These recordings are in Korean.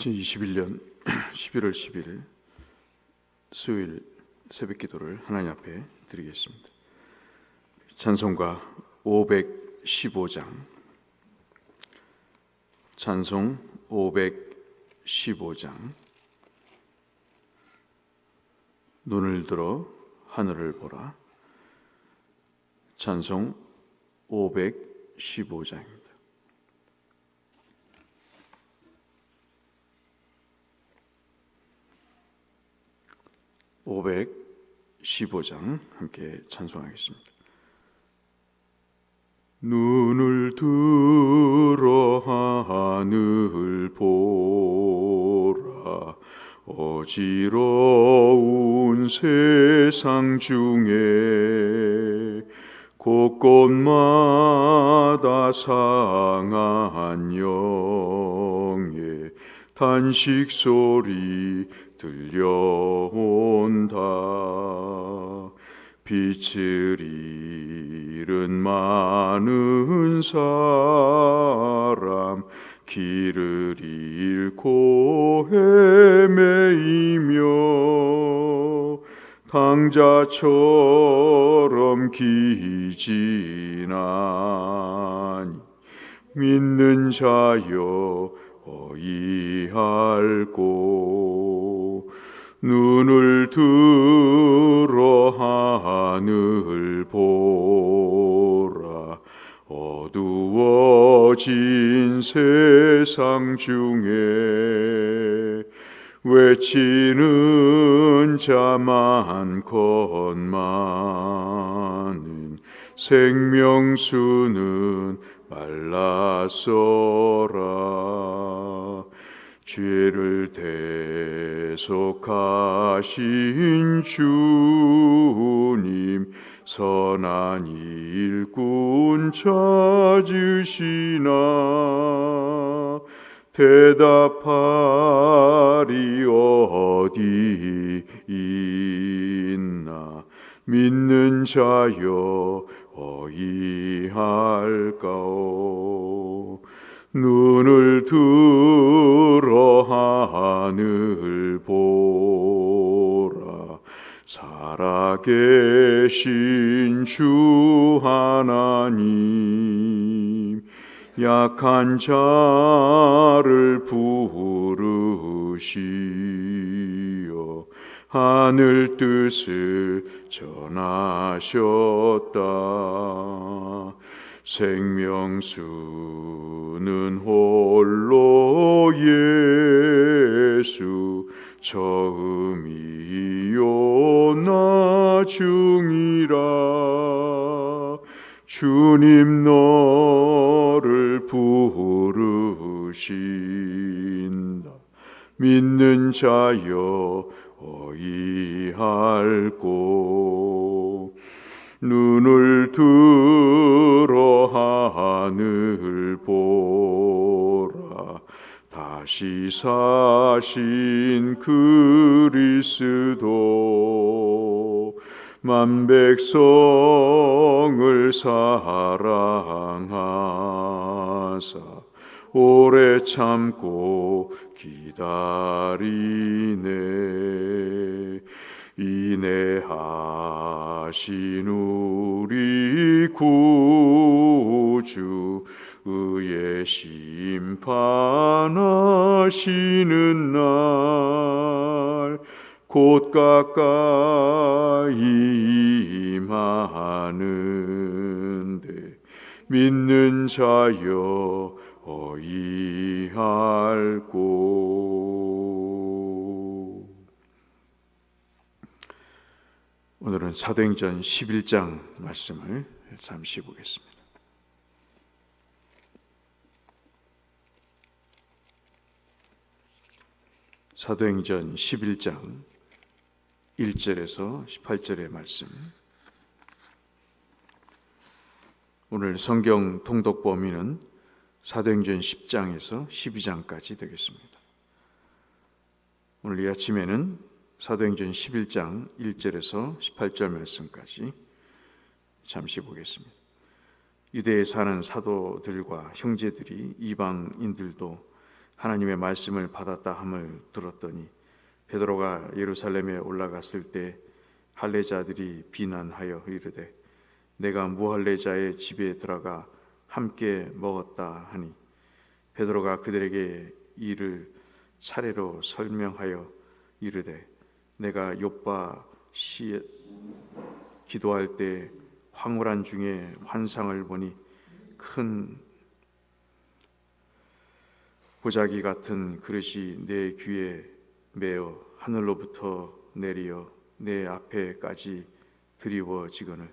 2021년 11월 10일 수요일 새벽 기도를 하나님 앞에 드리겠습니다. 찬송가 515장 찬송 515장 눈을 들어 하늘을 보라 찬송 515장입니다. (515장) 함께 찬송하겠습니다. 눈을 들어 하늘 보라 어지러운 세상 중에 곳곳마다 상한 영의 단식 소리 들려온다. 빛을 잃은 많은 사람 길을 잃고 헤매이며 당자처럼 기진하니 믿는 자여 어이할꼬 눈을 들어 하늘 보라. 어두워진 세상 중에 외치는 자만 건많은 생명수는 말라서라 죄를 대속하신 주님 선한 일꾼 찾으시나 대답하리 어디 있나? 믿는 자여 어이할까오 눈을 들어 하늘 보라. 살아계신 주 하나님 약한 자를 부르시어 하늘 뜻을 전하셨다 생명수는 홀로 예수 처음이요 나중이라. 주님 너를 부르신다. 믿는 자여 어이할꼬 눈을 들어 하늘 보라. 다시 사신 그리스도 만백성을 사랑하사 오래 참고 기다리네 인내하신 우리 구주 의의 심판하시는 날 곧 가까이 임하는데 믿는 자여 어이할꼬 오늘은 사도행전 11장 말씀을 잠시 보겠습니다. 사도행전 11장 1절에서 18절의 말씀. 오늘 성경 통독 범위는 사도행전 10장에서 12장까지 되겠습니다. 오늘 이 아침에는 사도행전 11장 1절에서 18절 말씀까지 잠시 보겠습니다. 유대에 사는 사도들과 형제들이 이방인들도 하나님의 말씀을 받았다 함을 들었더니 베드로가 예루살렘에 올라갔을 때 할례자들이 비난하여 이르되 내가 무할례자의 집에 들어가 함께 먹었다 하니 베드로가 그들에게 이를 차례로 설명하여 이르되 내가 요빠 시 기도할 때 황홀한 중에 환상을 보니 큰 보자기 같은 그릇이 내 귀에 매어 하늘로부터 내리어 내 앞에까지 드리워지거늘.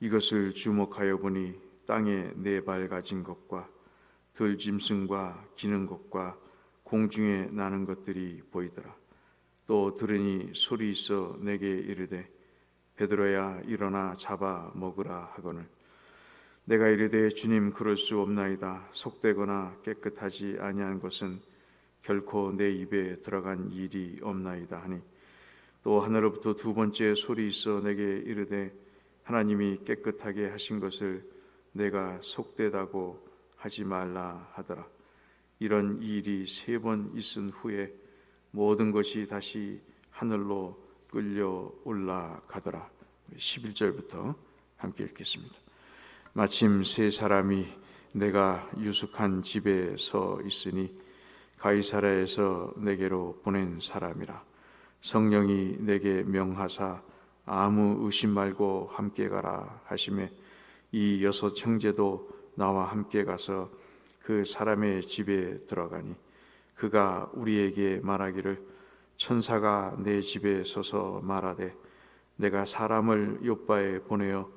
이것을 주목하여 보니 땅에 네 발 가진 것과 들짐승과 기는 것과 공중에 나는 것들이 보이더라 또 들으니 소리 있어 내게 이르되 베드로야 일어나 잡아 먹으라 하거늘. 내가 이르되 주님 그럴 수 없나이다. 속되거나 깨끗하지 아니한 것은 결코 내 입에 들어간 일이 없나이다 하니. 또 하늘로부터 두 번째 소리 있어 내게 이르되 하나님이 깨끗하게 하신 것을 내가 속되다고 하지 말라 하더라. 이런 일이 세 번 있은 후에 모든 것이 다시 하늘로 끌려 올라가더라. 11절부터 함께 읽겠습니다. 마침 세 사람이 내가 유숙한 집에 서 있으니 가이사라에서 내게로 보낸 사람이라. 성령이 내게 명하사 아무 의심 말고 함께 가라 하심에 이 여섯 형제도 나와 함께 가서 그 사람의 집에 들어가니 그가 우리에게 말하기를 천사가 내 집에 서서 말하되 내가 사람을 요바에 보내어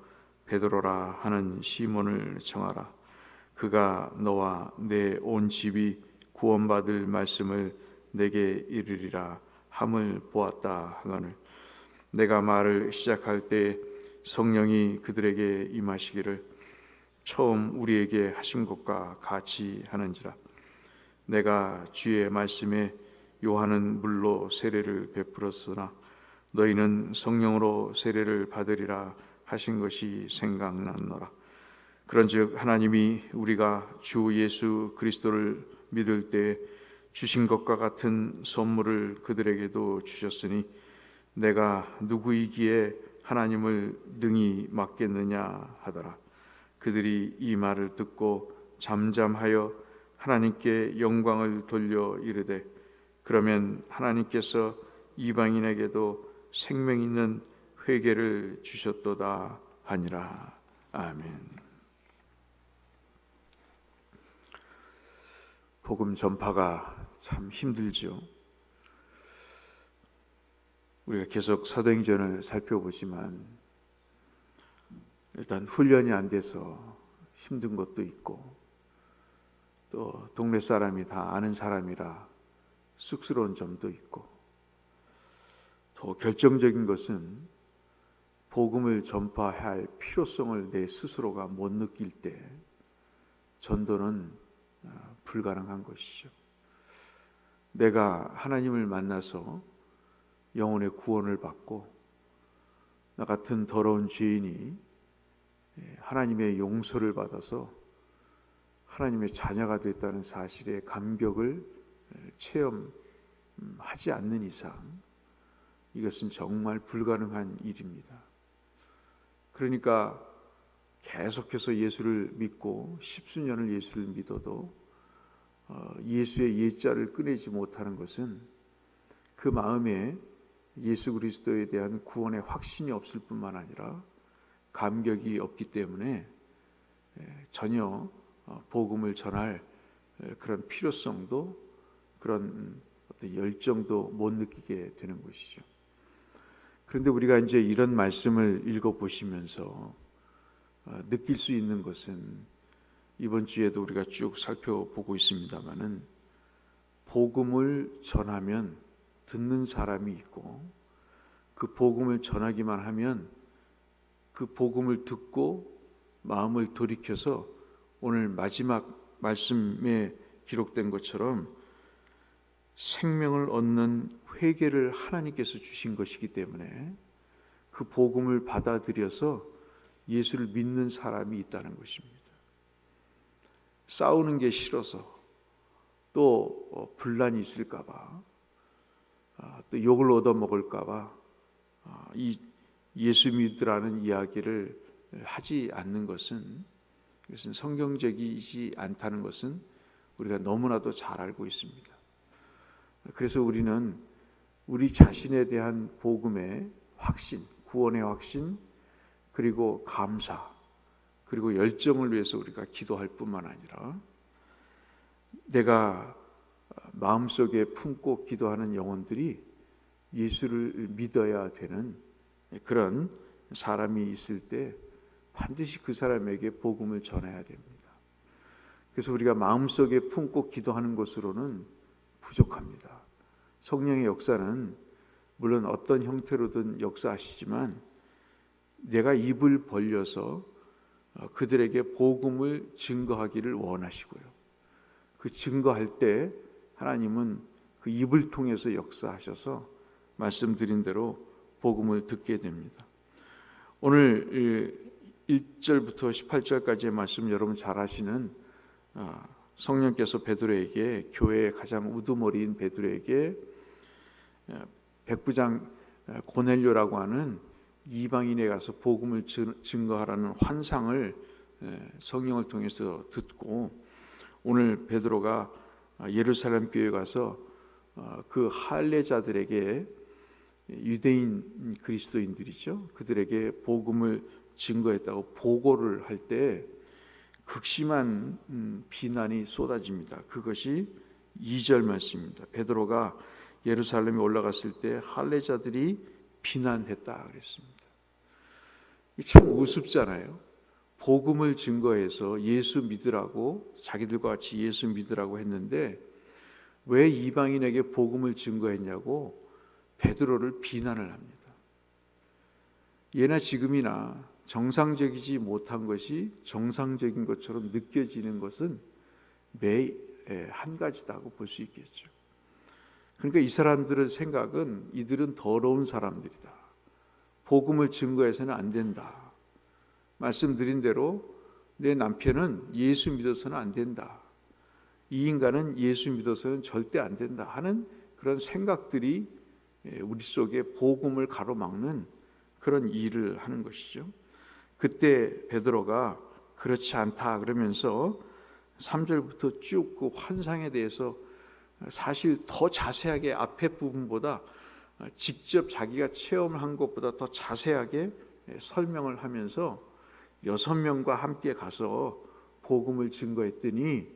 베드로라 하는 시몬을 정하라. 그가 너와 내 온 집이 구원받을 말씀을 내게 이르리라 함을 보았다 하거늘. 내가 말을 시작할 때 성령이 그들에게 임하시기를 처음 우리에게 하신 것과 같이 하는지라 내가 주의 말씀에 요한은 물로 세례를 베풀었으나 너희는 성령으로 세례를 받으리라 하신 것이 생각났노라. 그런즉 하나님이 우리가 주 예수 그리스도를 믿을 때 주신 것과 같은 선물을 그들에게도 주셨으니 내가 누구이기에 하나님을 능히 맡겠느냐 하더라. 그들이 이 말을 듣고 잠잠하여 하나님께 영광을 돌려 이르되 그러면 하나님께서 이방인에게도 생명 있는 회개를 주셨도다 하니라 아멘. 복음 전파가 참 힘들죠. 우리가 계속 사도행전을 살펴보지만 일단 훈련이 안 돼서 힘든 것도 있고 또 동네 사람이 다 아는 사람이라 쑥스러운 점도 있고 더 결정적인 것은 복음을 전파할 필요성을 내 스스로가 못 느낄 때 전도는 아, 불가능한 것이죠. 내가 하나님을 만나서 영혼의 구원을 받고 나 같은 더러운 죄인이 예, 하나님의 용서를 받아서 하나님의 자녀가 됐다는 사실의 감격을 예, 체험하지 않는 이상 이것은 정말 불가능한 일입니다. 그러니까 계속해서 예수를 믿고 십수년을 예수를 믿어도 어, 예수의 예자를 꺼내지 못하는 것은 그 마음에 예수 그리스도에 대한 구원의 확신이 없을 뿐만 아니라 감격이 없기 때문에 전혀 어, 복음을 전할 그런 필요성도 그런 어떤 열정도 못 느끼게 되는 것이죠. 그런데 우리가 이제 이런 말씀을 읽어 보시면서 어, 느낄 수 있는 것은 이번 주에도 우리가 쭉 살펴보고 있습니다만은 복음을 전하면 듣는 사람이 있고 그 복음을 전하기만 하면 그 복음을 듣고 마음을 돌이켜서 오늘 마지막 말씀에 기록된 것처럼 생명을 얻는 회개를 하나님께서 주신 것이기 때문에 그 복음을 받아들여서 예수를 믿는 사람이 있다는 것입니다. 싸우는 게 싫어서 또 어, 분란이 있을까봐 아, 또 욕을 얻어 먹을까봐 아, 이 예수 믿으라는 이야기를 하지 않는 것은 이것은 성경적이지 않다는 것은 우리가 너무나도 잘 알고 있습니다. 그래서 우리는 우리 자신에 대한 복음의 확신, 구원의 확신, 그리고 감사, 그리고 열정을 위해서 우리가 기도할 뿐만 아니라 내가 마음속에 품고 기도하는 영혼들이 예수를 믿어야 되는 그런 사람이 있을 때 반드시 그 사람에게 복음을 전해야 됩니다. 그래서 우리가 마음속에 품고 기도하는 것으로는 부족합니다. 성령의 역사는 물론 어떤 형태로든 역사하시지만 내가 입을 벌려서 어, 그들에게 복음을 증거하기를 원하시고요. 그 증거할 때 하나님은 그 입을 통해서 역사하셔서 말씀드린 대로 복음을 듣게 됩니다. 오늘 1절부터 18절까지의 말씀 여러분 잘 아시는 어, 성령께서 베드로에게 교회의 가장 우두머리인 베드로에게 어, 백부장 고넬료라고 하는 이방인에 가서 복음을 증거하라는 환상을 성령을 통해서 듣고 오늘 베드로가 예루살렘 교회 가서 어, 그 할례자들에게 유대인 그리스도인들이죠. 그들에게 복음을 증거했다고 보고를 할 때 극심한 음, 비난이 쏟아집니다. 그것이 2절 말씀입니다. 베드로가 예루살렘에 올라갔을 때 할례자들이 비난했다 그랬습니다. 참 우습잖아요. 복음을 증거해서 예수 믿으라고 자기들과 같이 예수 믿으라고 했는데 왜 이방인에게 복음을 증거했냐고 베드로를 비난을 합니다. 예나 지금이나 정상적이지 못한 것이 정상적인 것처럼 느껴지는 것은 매 한 가지다고 볼 수 있겠죠. 그러니까 이 사람들의 생각은 이들은 더러운 사람들이다. 복음을 증거해서는 안 된다. 말씀드린 대로 내 남편은 예수 믿어서는 안 된다. 이 인간은 예수 믿어서는 절대 안 된다 하는 그런 생각들이 우리 속에 복음을 가로막는 그런 일을 하는 것이죠. 그때 베드로가 그렇지 않다 그러면서 3절부터 쭉 그 환상에 대해서 사실 더 자세하게 앞에 부분보다 직접 자기가 체험한 것보다 더 자세하게 설명을 하면서 여섯 명과 함께 가서 복음을 증거했더니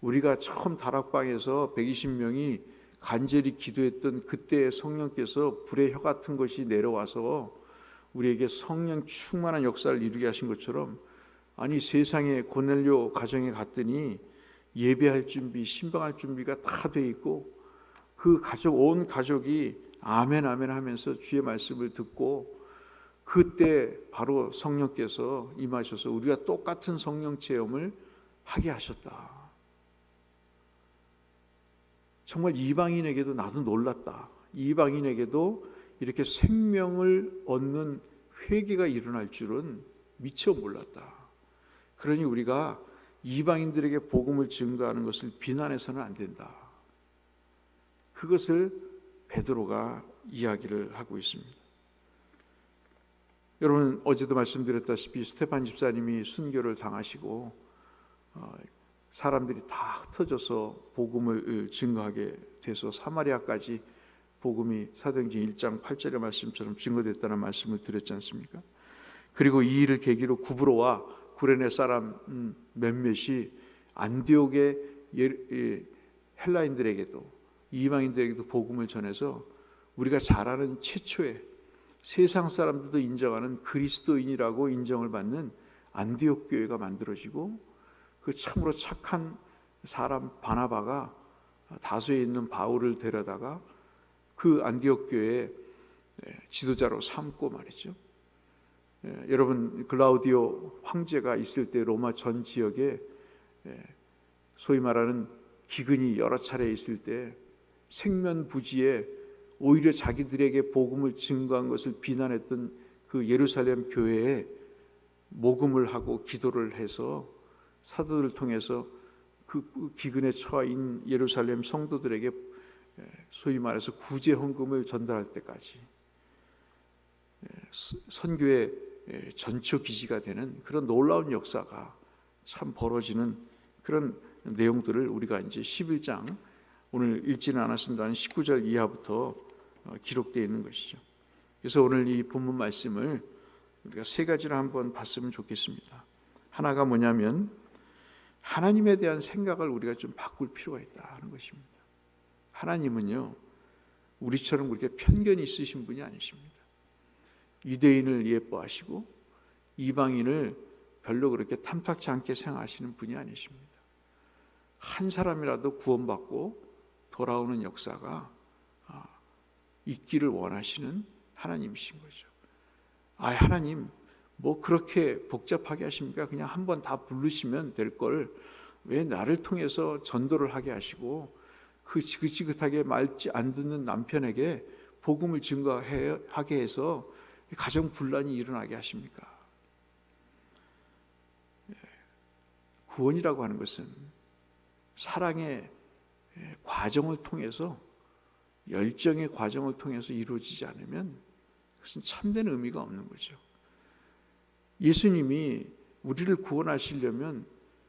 우리가 처음 다락방에서 120명이 간절히 기도했던 그때 성령께서 불의 혀 같은 것이 내려와서 우리에게 성령 충만한 역사를 이루게 하신 것처럼 아니 세상에 고넬료 가정에 갔더니 예배할 준비, 신방할 준비가 다 돼 있고 그 가족 온 가족이 아멘 아멘 하면서 주의 말씀을 듣고 그때 바로 성령께서 임하셔서 우리가 똑같은 성령 체험을 하게 하셨다. 정말 이방인에게도 나도 놀랐다. 이방인에게도 이렇게 생명을 얻는 회개가 일어날 줄은 미처 몰랐다. 그러니 우리가 이방인들에게 복음을 증거하는 것을 비난해서는 안 된다. 그것을 베드로가 이야기를 하고 있습니다. 여러분 어제도 말씀드렸다시피 스테판 집사님이 순교를 당하시고 어, 사람들이 다 흩어져서 복음을 증거하게 돼서 사마리아까지 복음이 사도행전 1장 8절의 말씀처럼 증거됐다는 말씀을 드렸지 않습니까? 그리고 이 일을 계기로 구브로와 구레네 사람 음, 몇몇이 안디옥의 헬라인들에게도 이방인들에게도 복음을 전해서 우리가 잘 아는 최초의 세상 사람들도 인정하는 그리스도인이라고 인정을 받는 안디옥 교회가 만들어지고 그 참으로 착한 사람 바나바가 다소에 있는 바울을 데려다가 그 안디옥 교회의 지도자로 삼고 말이죠. 예, 여러분 글라우디오 황제가 있을 때 로마 전 지역에 예, 소위 말하는 기근이 여러 차례 있을 때 생면부지에 오히려 자기들에게 복음을 증거한 것을 비난했던 그 예루살렘 교회에 모금을 하고 기도를 해서 사도들을 통해서 그 기근에 처한 예루살렘 성도들에게 소위 말해서 구제 헌금을 전달할 때까지 선교의 전초 기지가 되는 그런 놀라운 역사가 참 벌어지는 그런 내용들을 우리가 이제 11장 오늘 읽지는 않았습니다만 19절 이하부터 어, 기록되어 있는 것이죠. 그래서 오늘 이 본문 말씀을 우리가 세 가지를 한번 봤으면 좋겠습니다. 하나가 뭐냐면 하나님에 대한 생각을 우리가 좀 바꿀 필요가 있다 하는 것입니다. 하나님은요 우리처럼 그렇게 편견이 있으신 분이 아니십니다. 유대인을 예뻐하시고 이방인을 별로 그렇게 탐탁치 않게 생각하시는 분이 아니십니다. 한 사람이라도 구원받고 돌아오는 역사가 아, 있기를 원하시는 하나님이신 거죠. 아, 하나님, 뭐 그렇게 복잡하게 하십니까? 그냥 한 번 다 부르시면 될 걸 왜 나를 통해서 전도를 하게 하시고 그 지긋지긋하게 말지 안 듣는 남편에게 복음을 증거하게 해서 가정 분란이 일어나게 하십니까? 예, 구원이라고 하는 것은 사랑의 과정을 통해서 열정의 과정을 통해서 이루어지지 않으면 그것은 참된 의미가 없는 거죠. 예수님이 우리를 구원하시려면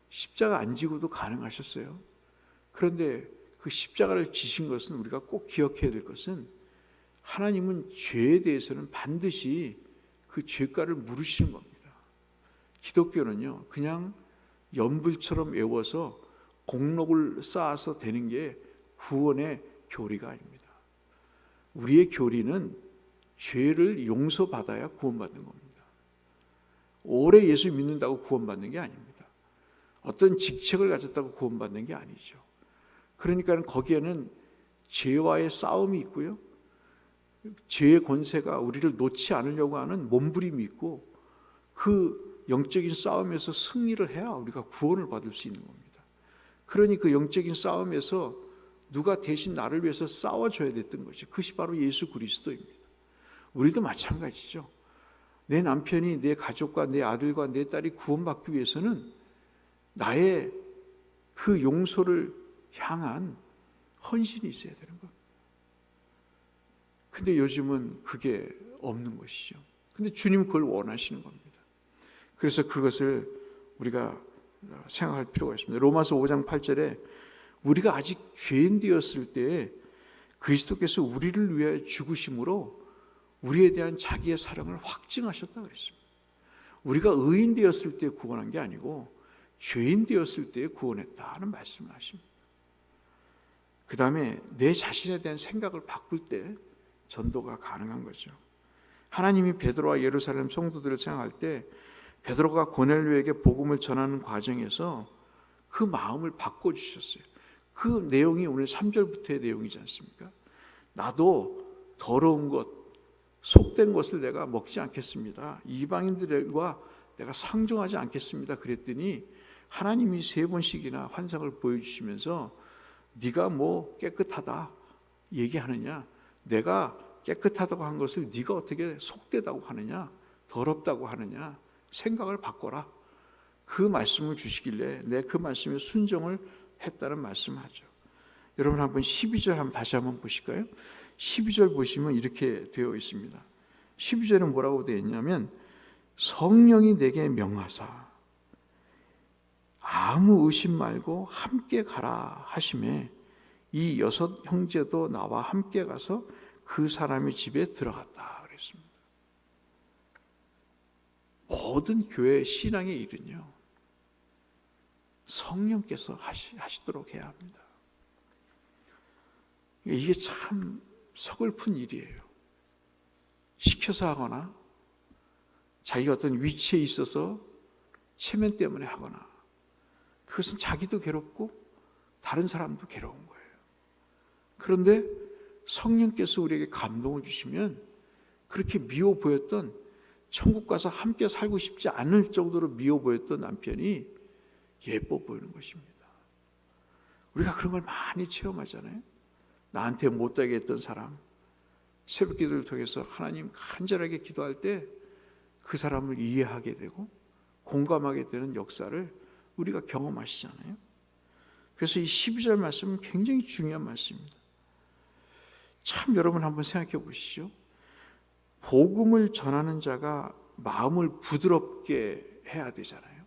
십자가 안 지고도 가능하셨어요. 그런데 그 십자가를 지신 것은 우리가 꼭 기억해야 될 것은 하나님은 죄에 대해서는 반드시 그 죄가를 물으시는 겁니다. 기독교는요, 그냥 연불처럼 외워서 공록을 쌓아서 되는 게 구원의 교리가 아닙니다. 우리의 교리는 죄를 용서받아야 구원받는 겁니다. 오래 예수 믿는다고 구원받는 게 아닙니다. 어떤 직책을 가졌다고 구원받는 게 아니죠. 그러니까 거기에는 죄와의 싸움이 있고요. 죄의 권세가 우리를 놓지 않으려고 하는 몸부림이 있고 그 영적인 싸움에서 승리를 해야 우리가 구원을 받을 수 있는 겁니다. 그러니 그 영적인 싸움에서 누가 대신 나를 위해서 싸워줘야 됐던 것이 그것이 바로 예수 그리스도입니다. 우리도 마찬가지죠. 내 남편이 내 가족과 내 아들과 내 딸이 구원받기 위해서는 나의 그 용서를 향한 헌신이 있어야 되는 것. 근데 요즘은 그게 없는 것이죠. 근데 주님 그걸 원하시는 겁니다. 그래서 그것을 우리가 생각할 필요가 있습니다. 로마서 5장 8절에 우리가 아직 죄인 되었을 때 그리스도께서 우리를 위해 죽으심으로 우리에 대한 자기의 사랑을 확증하셨다 그랬습니다. 우리가 의인 되었을 때 구원한 게 아니고 죄인 되었을 때 구원했다는 말씀을 하십니다. 그 다음에 내 자신에 대한 생각을 바꿀 때 전도가 가능한 거죠. 하나님이 베드로와 예루살렘 성도들을 생각할 때 베드로가 고넬료에게 복음을 전하는 과정에서 그 마음을 바꿔 주셨어요. 그 내용이 오늘 3절부터의 내용이지 않습니까? 나도 더러운 것, 속된 것을 내가 먹지 않겠습니다. 이방인들과 내가 상종하지 않겠습니다. 그랬더니 하나님이 세 번씩이나 환상을 보여주시면서 네가 뭐 깨끗하다 얘기하느냐? 내가 깨끗하다고 한 것을 네가 어떻게 속되다고 하느냐? 더럽다고 하느냐? 생각을 바꿔라. 그 말씀을 주시길래 내 그 말씀에 순종을 했다는 말씀하죠. 여러분 한번 12절 한번 다시 한번 보실까요? 12절 보시면 이렇게 되어 있습니다. 12절은 뭐라고 되어 있냐면 성령이 내게 명하사 아무 의심 말고 함께 가라 하심에 이 여섯 형제도 나와 함께 가서 그 사람의 집에 들어갔다. 모든 교회 신앙의 일은요, 성령께서 하시, 하시도록 해야 합니다. 이게 참 서글픈 일이에요. 시켜서 하거나, 자기가 어떤 위치에 있어서 체면 때문에 하거나, 그것은 자기도 괴롭고, 다른 사람도 괴로운 거예요. 그런데 성령께서 우리에게 감동을 주시면, 그렇게 미워 보였던 천국 가서 함께 살고 싶지 않을 정도로 미워 보였던 남편이 예뻐 보이는 것입니다. 우리가 그런 걸 많이 체험하잖아요. 나한테 못되게 했던 사람, 새벽 기도를 통해서 하나님 간절하게 기도할 때 그 사람을 이해하게 되고 공감하게 되는 역사를 우리가 경험하시잖아요. 그래서 이 12절 말씀은 굉장히 중요한 말씀입니다. 참 여러분 한번 생각해 보시죠. 복음을 전하는 자가 마음을 부드럽게 해야 되잖아요.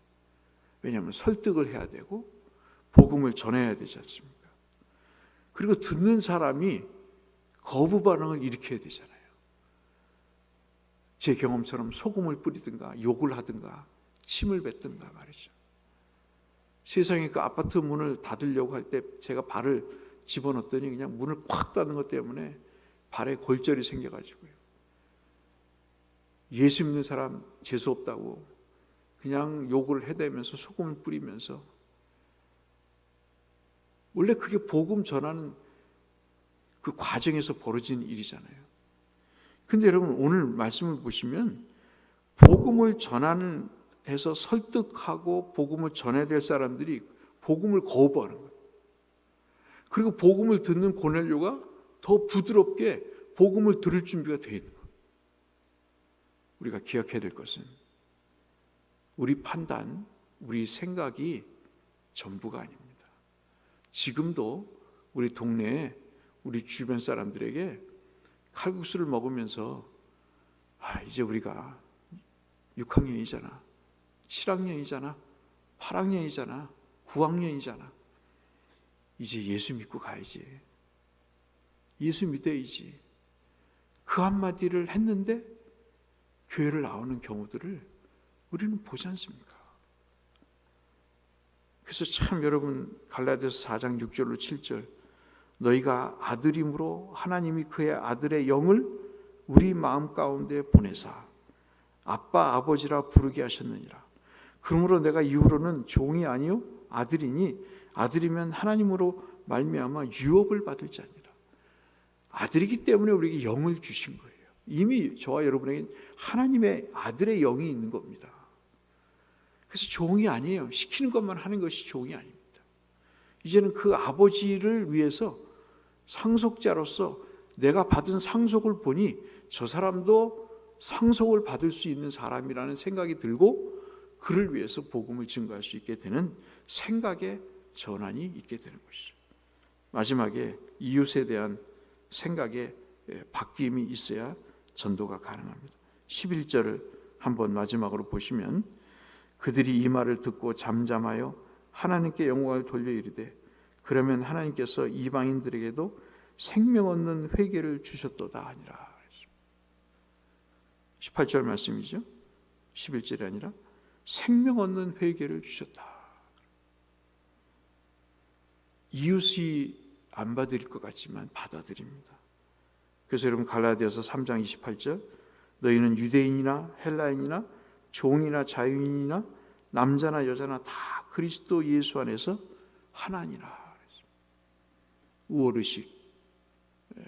왜냐하면 설득을 해야 되고 복음을 전해야 되지 않습니까? 그리고 듣는 사람이 거부 반응을 일으켜야 되잖아요. 제 경험처럼 소금을 뿌리든가 욕을 하든가 침을 뱉든가 말이죠. 세상에 그 아파트 문을 닫으려고 할 때 제가 발을 집어넣었더니 그냥 문을 콱 닫는 것 때문에 발에 골절이 생겨가지고요. 예수 믿는 사람 재수 없다고 그냥 욕을 해대면서 소금을 뿌리면서 원래 그게 복음 전하는 그 과정에서 벌어진 일이잖아요. 근데 여러분 오늘 말씀을 보시면 복음을 전하는 해서 설득하고 복음을 전해야 될 사람들이 복음을 거부하는 거예요. 그리고 복음을 듣는 고넬료가 더 부드럽게 복음을 들을 준비가 되어 있는 거예요. 우리가 기억해야 될 것은 우리 판단, 우리 생각이 전부가 아닙니다. 지금도 우리 동네에 우리 주변 사람들에게 칼국수를 먹으면서 아, 이제 우리가 6학년이잖아. 7학년이잖아. 8학년이잖아. 9학년이잖아. 이제 예수 믿고 가야지. 예수 믿어야지. 그 한마디를 했는데 교회를 나오는 경우들을 우리는 보지 않습니까? 그래서 참 여러분 갈라디아서 4장 6절로 7절 너희가 아들임으로 하나님이 그의 아들의 영을 우리 마음 가운데 보내사 아빠 아버지라 부르게 하셨느니라. 그러므로 내가 이후로는 종이 아니요 아들이니 아들이면 하나님으로 말미암아 유업을 받을 자니라. 아들이기 때문에 우리에게 영을 주신 거예요. 이미 저와 여러분에게 하나님의 아들의 영이 있는 겁니다. 그래서 종이 아니에요. 시키는 것만 하는 것이 종이 아닙니다. 이제는 그 아버지를 위해서 상속자로서 내가 받은 상속을 보니 저 사람도 상속을 받을 수 있는 사람이라는 생각이 들고 그를 위해서 복음을 증거할 수 있게 되는 생각의 전환이 있게 되는 것이죠. 마지막에 이웃에 대한 생각의 바뀜이 있어야 전도가 가능합니다. 11절을 한번 마지막으로 보시면 그들이 이 말을 듣고 잠잠하여 하나님께 영광을 돌려 이르되 그러면 하나님께서 이방인들에게도 생명 얻는 회개를 주셨도다 하니라. 18절 말씀이죠. 11절이 아니라 생명 얻는 회개를 주셨다. 이웃이 안 받을 것 같지만 받아들입니다. 그래서 여러분 갈라디아서 3장 28절 너희는 유대인이나 헬라인이나 종이나 자유인이나 남자나 여자나 다 그리스도 예수 안에서 하나니라. 우월의식, 예,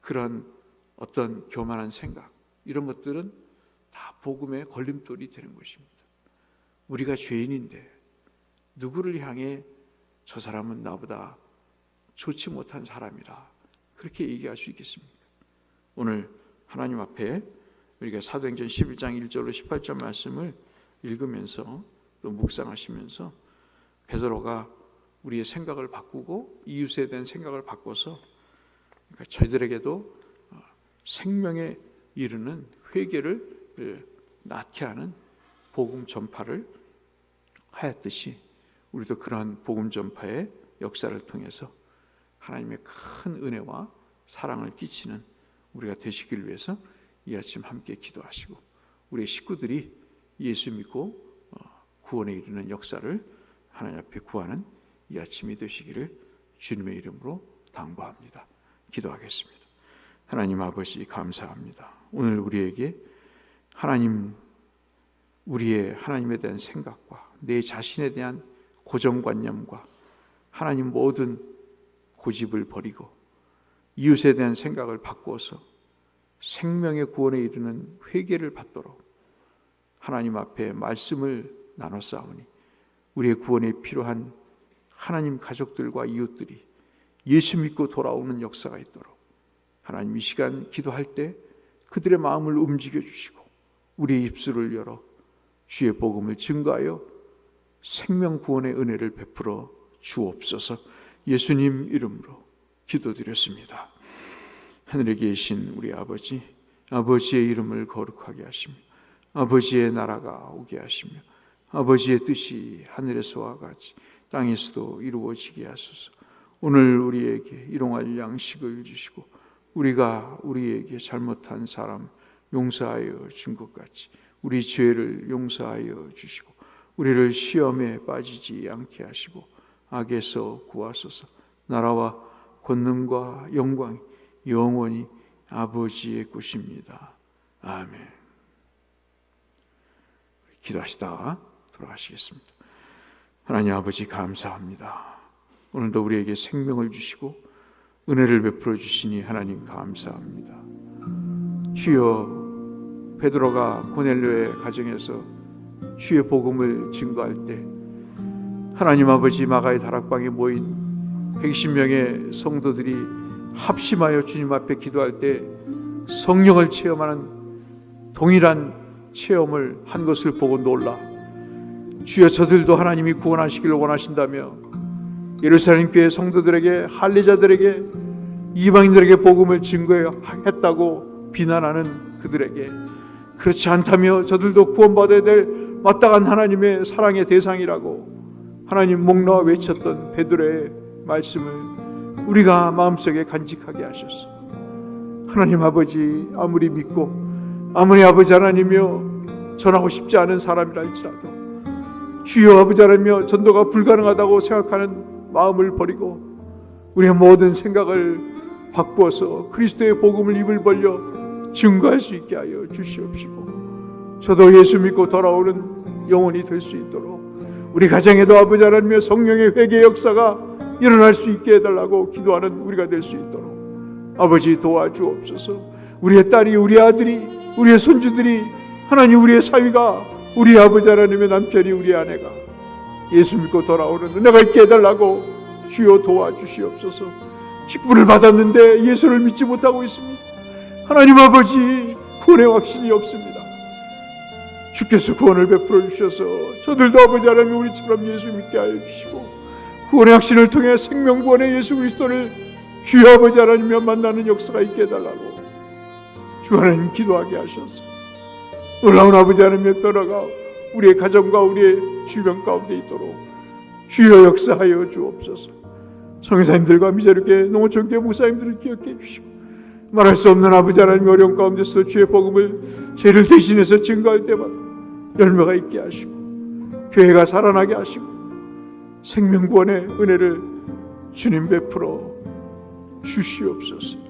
그런 어떤 교만한 생각 이런 것들은 다 복음의 걸림돌이 되는 것입니다. 우리가 죄인인데 누구를 향해 저 사람은 나보다 좋지 못한 사람이라 그렇게 얘기할 수 있겠습니까? 오늘 하나님 앞에 우리가 사도행전 11장 1절로 18절 말씀을 읽으면서 또 묵상하시면서 베드로가 우리의 생각을 바꾸고 이웃에 대한 생각을 바꿔서 그러니까 저희들에게도 어, 생명에 이르는 회개를 낳게 하는 복음 전파를 하였듯이 우리도 그러한 복음 전파의 역사를 통해서 하나님의 큰 은혜와 사랑을 끼치는 우리가 되시길 위해서 이 아침 함께 기도하시고 우리 식구들이 예수 믿고 어, 구원에 이르는 역사를 하나님 앞에 구하는 이 아침이 되시기를 주님의 이름으로 당부합니다. 기도하겠습니다. 하나님 아버지 감사합니다. 오늘 우리에게 하나님 우리의 하나님에 대한 생각과 내 자신에 대한 고정관념과 하나님 모든 고집을 버리고 이웃에 대한 생각을 바꾸어서 생명의 구원에 이르는 회개를 받도록 하나님 앞에 말씀을 나눠 싸우니 우리의 구원에 필요한 하나님 가족들과 이웃들이 예수 믿고 돌아오는 역사가 있도록 하나님 이 시간 기도할 때 그들의 마음을 움직여 주시고 우리의 입술을 열어 주의 복음을 증거하여 생명 구원의 은혜를 베풀어 주옵소서. 예수님 이름으로 기도드렸습니다. 하늘에 계신 우리 아버지, 아버지의 이름을 거룩하게 하시며 아버지의 나라가 오게 하시며 아버지의 뜻이 하늘에서와 같이 땅에서도 이루어지게 하소서. 오늘 우리에게 일용할 양식을 주시고 우리가 우리에게 잘못한 사람 용서하여 준 것 같이 우리 죄를 용서하여 주시고 우리를 시험에 빠지지 않게 하시고 악에서 구하소서. 나라와 권능과 영광이 영원히 아버지의 것입니다. 아멘. 기도하시다 돌아가시겠습니다. 하나님 아버지 감사합니다. 오늘도 우리에게 생명을 주시고 은혜를 베풀어 주시니 하나님 감사합니다. 주여 베드로가 고넬료의 가정에서 주의 복음을 증거할 때 하나님 아버지 마가의 다락방에 모인 120명의 성도들이 합심하여 주님 앞에 기도할 때 성령을 체험하는 동일한 체험을 한 것을 보고 놀라. 주여 저들도 하나님이 구원하시기를 원하신다며 예루살렘 교회 성도들에게 할례자들에게 이방인들에게 복음을 증거했다고 비난하는 그들에게 그렇지 않다며 저들도 구원받아야 될 마땅한 하나님의 사랑의 대상이라고 하나님 목놓아 외쳤던 베드로의 말씀을 우리가 마음속에 간직하게 하셨소. 하나님 아버지 아무리 믿고 아무리 아버지 하나님이여 전하고 싶지 않은 사람이라 할지라도 주여 아버지 하나님이여 전도가 불가능하다고 생각하는 마음을 버리고 우리의 모든 생각을 바꾸어서 그리스도의 복음을 입을 벌려 증거할 수 있게 하여 주시옵시고 저도 예수 믿고 돌아오는 영혼이 될 수 있도록 우리 가정에도 아버지 하나님의 성령의 회개 역사가 일어날 수 있게 해달라고 기도하는 우리가 될 수 있도록 아버지 도와주옵소서. 우리의 딸이 우리 아들이 우리의 손주들이 하나님 우리의 사위가 우리 아버지 하나님의 남편이 우리 아내가 예수 믿고 돌아오는 은혜가 있게 해달라고 주여 도와주시옵소서. 직분을 받았는데 예수를 믿지 못하고 있습니다 하나님 아버지 구원의 확신이 없습니다. 주께서 구원을 베풀어 주셔서 저들도 아버지 하나님 우리처럼 예수 믿게 하여 주시고 구원의 확신을 통해 생명 구원의 예수 그리스도를 주여 아버지 하나님과 만나는 역사가 있게 해달라고 주 하나님 기도하게 하셔서 놀라운 아버지 하나님의 변화가 우리의 가정과 우리의 주변 가운데 있도록 주여 역사하여 주옵소서. 성회사님들과 미자롭게 농어촌교회 목사님들을 기억해 주시고 말할 수 없는 아버지 하나님의 어려움 가운데서 주의 복음을 죄를 대신해서 증거할 때마다 열매가 있게 하시고 교회가 살아나게 하시고 생명구원의 은혜를 주님 베풀어 주시옵소서.